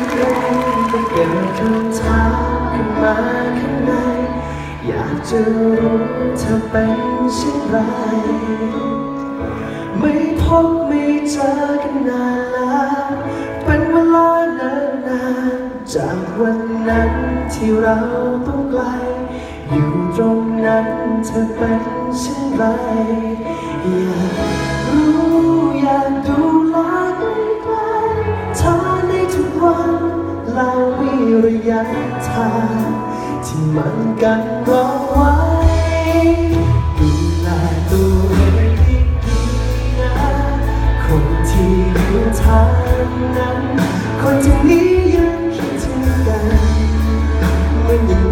จะเกิดคำถามขึ้นมาข้างใน อยากจะรู้เธอเป็นเช่นไร ไม่พบไม่เจอกันนานแล้วเป็นเวลานานนานจากวันนั้นที่เราต้องไกล อยู่ตรงนั้นเธอเป็นเช่นไรอยาก ยะทางที่มันกันร้องไว้ดูแลตัวเองดีนะคนที่อยู่ทางนั้น คนที่นี้ยังคิดถึงกันมันยัง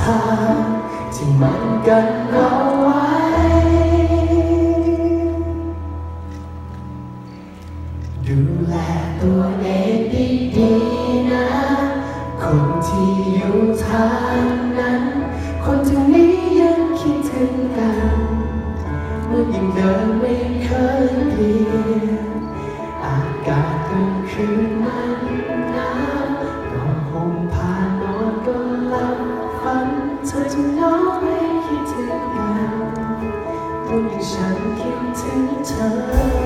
ทางที่มันกันเอาไว้ดูแลตัวเองดีๆนะ คนที่อยู่ทาง ธอจะน้องไม่คิดถึงกันวันที่ฉันคิดถึงเธอ